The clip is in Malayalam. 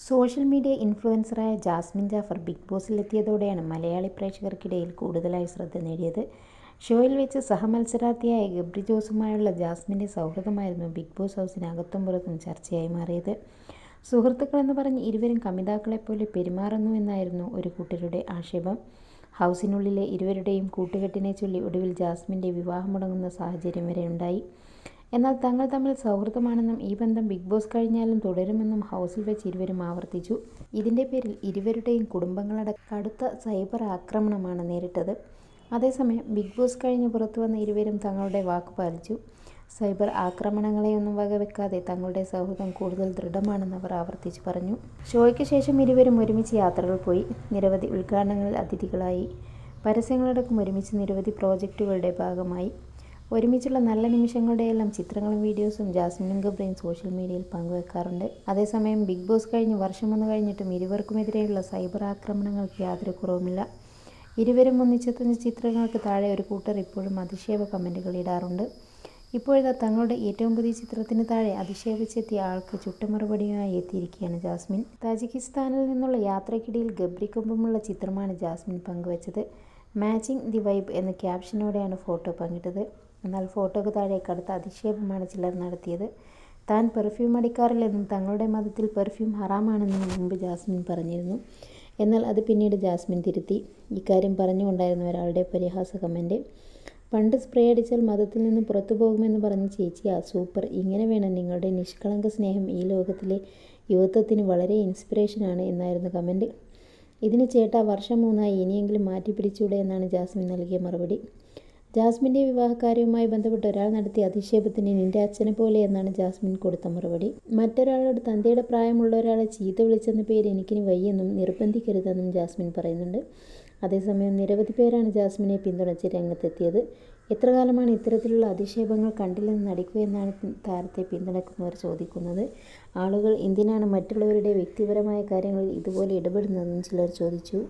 സോഷ്യൽ മീഡിയ ഇൻഫ്ലുവൻസറായ ജാസ്മിൻ ജാഫർ ബിഗ് ബോസിലെത്തിയതോടെയാണ് മലയാളി പ്രേക്ഷകർക്കിടയിൽ കൂടുതലായി ശ്രദ്ധ നേടിയത്. ഷോയിൽ വെച്ച് സഹമത്സരാർത്ഥിയായ ഗബ്രി ജോസുമായുള്ള ജാസ്മിന്റെ സൗഹൃദമായിരുന്നു ബിഗ് ബോസ് ഹൗസിനകത്തും പുറത്തും ചർച്ചയായി മാറിയത്. സുഹൃത്തുക്കളെന്ന് പറഞ്ഞ് ഇരുവരും കമിതാക്കളെപ്പോലെ പെരുമാറുന്നു എന്നായിരുന്നു ഒരു കൂട്ടരുടെ ആക്ഷേപം. ഹൗസിനുള്ളിലെ ഇരുവരുടെയും കൂട്ടുകെട്ടിനെ ചൊല്ലി ഒടുവിൽ ജാസ്മിന്റെ വിവാഹം മുടങ്ങുന്ന സാഹചര്യം വരെ ഉണ്ടായി എന്നാൽ തങ്ങൾ തമ്മിൽ സൗഹൃദമാണെന്നും ഈ ബന്ധം ബിഗ് ബോസ് കഴിഞ്ഞാലും തുടരുമെന്നും ഹൗസിൽ വെച്ച് ഇരുവരും ആവർത്തിച്ചു. ഇതിന്റെ പേരിൽ ഇരുവരുടെയും കുടുംബങ്ങളുടെ കടുത്ത സൈബർ ആക്രമണമാണ് നേരിട്ടത്. അതേസമയം ബിഗ് ബോസ് കഴിഞ്ഞ് പുറത്തു വന്ന ഇരുവരും തങ്ങളുടെ വാക്ക് പാലിച്ചു. സൈബർ ആക്രമണങ്ങളെയൊന്നും വകവെക്കാതെ തങ്ങളുടെ സൗഹൃദം കൂടുതൽ ദൃഢമാണെന്ന് അവർ ആവർത്തിച്ചു പറഞ്ഞു. ഷോയ്ക്ക് ശേഷം ഇരുവരും ഒരുമിച്ച് യാത്രകൾ പോയി. നിരവധി ഉദ്ഘാടനങ്ങളിൽ അതിഥികളായി. പരസ്യങ്ങളടക്കം ഒരുമിച്ച് നിരവധി പ്രോജക്റ്റുകളുടെ ഭാഗമായി. ഒരുമിച്ചുള്ള നല്ല നിമിഷങ്ങളുടെയെല്ലാം ചിത്രങ്ങളും വീഡിയോസും ജാസ്മിനും ഗബ്രയും സോഷ്യൽ മീഡിയയിൽ പങ്കുവെക്കാറുണ്ട്. അതേസമയം ബിഗ് ബോസ് കഴിഞ്ഞ് വർഷം വന്നു കഴിഞ്ഞിട്ടും ഇരുവർക്കുമെതിരെയുള്ള സൈബർ ആക്രമണങ്ങൾക്ക് യാതൊരു കുറവുമില്ല. ഇരുവരും ഒന്നിച്ചെത്തുന്ന ചിത്രങ്ങൾക്ക് താഴെ ഒരു കൂട്ടർ ഇപ്പോഴും അധിക്ഷേപ കമന്റുകൾ ഇടാറുണ്ട്. ഇപ്പോഴത്തെ തങ്ങളുടെ ഏറ്റവും പുതിയ ചിത്രത്തിന് താഴെ അധിക്ഷേപിച്ചെത്തിയ ആൾക്ക് ചുട്ടുമറുപടിയുമായി എത്തിയിരിക്കുകയാണ് ജാസ്മിൻ. താജിക്കിസ്ഥാനിൽ നിന്നുള്ള യാത്രയ്ക്കിടയിൽ ഗബ്രിക്കൊമ്പമുള്ള ചിത്രമാണ് ജാസ്മിൻ പങ്കുവച്ചത്. മാച്ചിങ് ദി വൈബ് എന്ന ക്യാപ്ഷനോടെയാണ് ഫോട്ടോ പങ്കിട്ടത്. എന്നാൽ ഫോട്ടോക്ക് താഴെ കടുത്ത അധിക്ഷേപമാണ് ചിലർ നടത്തിയത്. താൻ പെർഫ്യൂം അടിക്കാറില്ലെന്നും തങ്ങളുടെ മതത്തിൽ പെർഫ്യൂം ഹറാമാണെന്നും മുമ്പ് ജാസ്മിൻ പറഞ്ഞിരുന്നു. എന്നാൽ അത് പിന്നീട് ജാസ്മിൻ തിരുത്തി. ഇക്കാര്യം പറഞ്ഞുകൊണ്ടായിരുന്നു ഒരാളുടെ പരിഹാസ കമന്റ് പണ്ട് സ്പ്രേ അടിച്ചാൽ മതത്തിൽ നിന്ന് പുറത്തു പോകുമെന്ന് പറഞ്ഞ ആ സൂപ്പർ. ഇങ്ങനെ വേണം നിങ്ങളുടെ നിഷ്കളങ്ക സ്നേഹം ഈ ലോകത്തിലെ യുവത്വത്തിന് വളരെ ഇൻസ്പിറേഷനാണ് എന്നായിരുന്നു കമന്റ് ഇതിന് ചേട്ടാ വർഷം മൂന്നായി ഇനിയെങ്കിലും മാറ്റി പിടിച്ചൂടെ എന്നാണ് ജാസ്മിൻ നൽകിയ മറുപടി. ജാസ്മിന്റെ വിവാഹകാര്യവുമായി ബന്ധപ്പെട്ട് ഒരാൾ നടത്തിയ അധിക്ഷേപത്തിന് നിന്റെ അച്ഛനെ പോലെ എന്നാണ് ജാസ്മിൻ കൊടുത്ത മറുപടി. മറ്റൊരാളോട് തന്തയുടെ പ്രായമുള്ള ഒരാളെ ചീത്ത വിളിച്ചെന്ന പേര് എനിക്കിനി വയ്യെന്നും നിർബന്ധിക്കരുതെന്നും ജാസ്മിൻ പറയുന്നുണ്ട്. അതേസമയം നിരവധി പേരാണ് ജാസ്മിനെ പിന്തുണച്ച് രംഗത്തെത്തിയത്. എത്ര കാലമാണ് ഇത്തരത്തിലുള്ള അധിക്ഷേപങ്ങൾ കണ്ടില്ലെന്ന് നടിക്കുക എന്നാണ് താരത്തെ പിന്തുണയ്ക്കുന്നവർ ചോദിക്കുന്നത്. ആളുകൾ എന്തിനാണ് മറ്റുള്ളവരുടെ വ്യക്തിപരമായ കാര്യങ്ങളിൽ ഇതുപോലെ ഇടപെടുന്നതെന്നും ചിലർ ചോദിച്ചു.